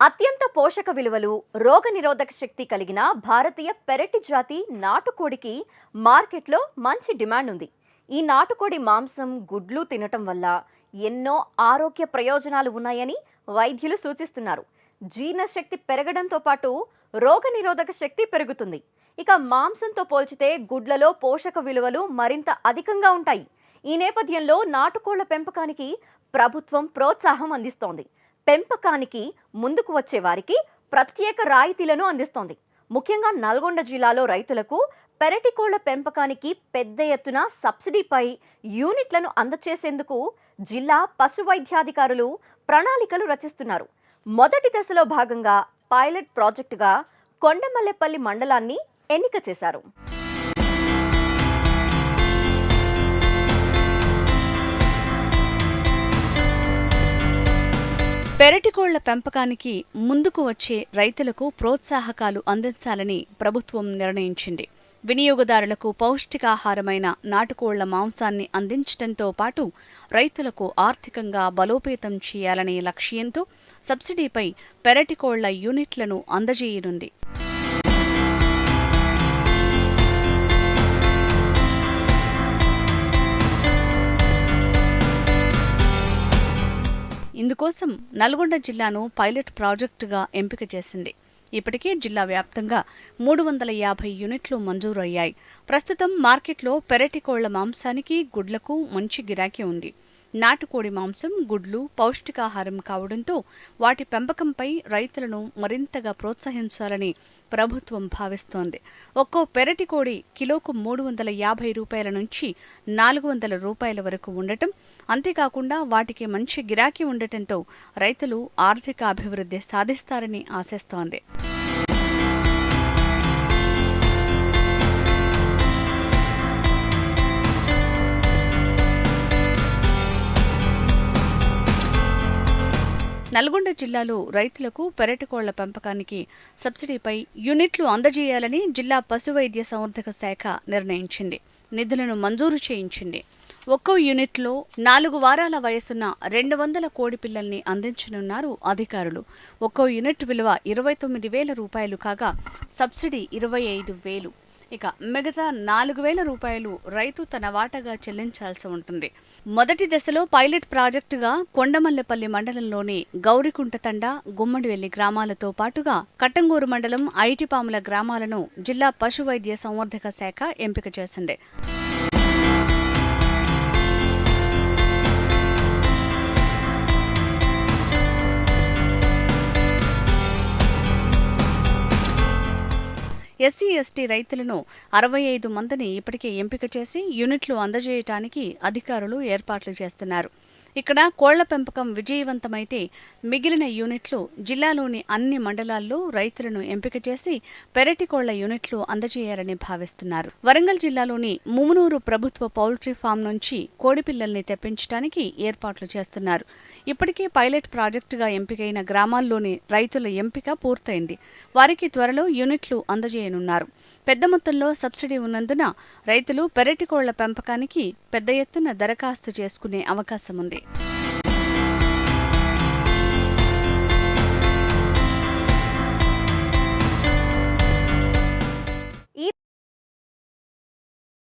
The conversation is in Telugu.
అత్యంత పోషక విలువలు రోగనిరోధక శక్తి కలిగిన భారతీయ పెరటి జాతి నాటుకోడికి మార్కెట్లో మంచి డిమాండ్ ఉంది ఈ నాటుకోడి మాంసం గుడ్లు తినటం వల్ల ఎన్నో ఆరోగ్య ప్రయోజనాలు ఉన్నాయని వైద్యులు సూచిస్తున్నారు. జీర్ణశక్తి పెరగడంతో పాటు రోగనిరోధక శక్తి పెరుగుతుంది. ఇక మాంసంతో పోల్చితే గుడ్లలో పోషక విలువలు మరింత అధికంగా ఉంటాయి. ఈ నేపథ్యంలో నాటుకోళ్ళ పెంపకానికి ప్రభుత్వం ప్రోత్సాహం అందిస్తోంది. పెంపకానికి ముందుకు వచ్చే వారికి ప్రత్యేక రాయితీలను అందిస్తోంది. ముఖ్యంగా నల్గొండ జిల్లాలో రైతులకు పెరటి కోళ్ళ పెంపకానికి పెద్ద ఎత్తున సబ్సిడీపై యూనిట్లను అందచేసేందుకు జిల్లా పశు వైద్యాధికారులు ప్రణాళికలు రచిస్తున్నారు. మొదటి దశలో భాగంగా పైలట్ ప్రాజెక్టుగా కొండమల్లెపల్లి మండలాన్ని ఎన్నిక చేశారు. పెరటికోళ్ళ పెంపకానికి ముందుకు వచ్చే రైతులకు ప్రోత్సాహకాలు అందించాలని ప్రభుత్వం నిర్ణయించింది. వినియోగదారులకు పౌష్టికాహారమైన నాటుకోళ్ళ మాంసాన్ని అందించడంతో పాటు రైతులకు ఆర్థికంగా బలోపేతం చేయాలనే లక్ష్యంతో సబ్సిడీపై పెరటికోళ్ళ యూనిట్లను అందజేయనుంది. ఇందుకోసం నల్గొండ జిల్లాను పైలట్ ప్రాజెక్టుగా ఎంపిక చేసింది. ఇప్పటికే జిల్లా వ్యాప్తంగా మూడు వందల యాభై యూనిట్లు మంజూరు అయ్యాయి ప్రస్తుతం మార్కెట్లో పెరటి కోళ్ళ మాంసానికి గుడ్లకు మంచి గిరాకీ ఉంది. నాటుకోడి మాంసం గుడ్లు పౌష్టికాహారం కావడంతో వాటి పెంపకంపై రైతులను మరింతగా ప్రోత్సహించాలని ప్రభుత్వం భావిస్తోంది. ఒక్కో పెరటి కోడి కిలోకు మూడు వందల యాభై రూపాయల నుంచి నాలుగు వందల రూపాయల వరకు ఉండటం అంతేకాకుండా వాటికి మంచి గిరాకీ ఉండటంతో రైతులు ఆర్థిక అభివృద్ధి సాధిస్తారని ఆశిస్తోంది. నల్గొండ జిల్లాలో రైతులకు పెరటికోళ్ళ పెంపకానికి సబ్సిడీపై యూనిట్లు అందజేయాలని జిల్లా పశువైద్య సంవర్ధక శాఖ నిర్ణయించింది. నిధులను మంజూరు చేయించింది. ఒక్కో యూనిట్లో నాలుగు వారాల వయసున్న రెండు వందల కోడి పిల్లల్ని అందించనున్నారు అధికారులు. ఒక్కో యూనిట్ విలువ ఇరవై తొమ్మిది వేల రూపాయలు కాగా సబ్సిడీ ఇరవై ఐదు వేలు. ఇక మిగతా నాలుగు వేల రూపాయలు రైతు తన వాటాగా చెల్లించాల్సి ఉంటుంది. మొదటి దశలో పైలట్ ప్రాజెక్టుగా కొండమల్లెపల్లి మండలంలోని గౌరికుంటతండ గుమ్మడివెల్లి గ్రామాలతో పాటుగా కట్టంగూరు మండలం ఐటిపాముల గ్రామాలను జిల్లా పశు వైద్య సంవర్ధక శాఖ ఎంపిక చేసింది. ఎస్సీ ఎస్టీ రైతులను అరవై ఐదు మందిని ఇప్పటికే ఎంపిక చేసి యూనిట్లు అందజేయటానికి అధికారులు ఏర్పాట్లు చేస్తున్నారు. ఇక్కడ కోళ్ళ పెంపకం విజయవంతమైతే మిగిలిన యూనిట్లు జిల్లాలోని అన్ని మండలాల్లో రైతులను ఎంపిక చేసి పెరటి కోళ్ళ యూనిట్లు అందజేయాలని భావిస్తున్నారు. వరంగల్ జిల్లాలోని ముమునూరు ప్రభుత్వ పౌల్ట్రీ ఫామ్ నుంచి కోడిపిల్లల్ని తెప్పించడానికి ఏర్పాట్లు చేస్తున్నారు. ఇప్పటికే పైలట్ ప్రాజెక్టుగా ఎంపికైన గ్రామాల్లోని రైతుల ఎంపిక పూర్తయింది. వారికి త్వరలో యూనిట్లు అందజేయనున్నారు. పెద్ద మొత్తంలో సబ్సిడీ ఉన్నందున రైతులు పెరటి కోళ్ళ పెంపకానికి పెద్ద ఎత్తున దరఖాస్తు చేసుకునే అవకాశం ఉంది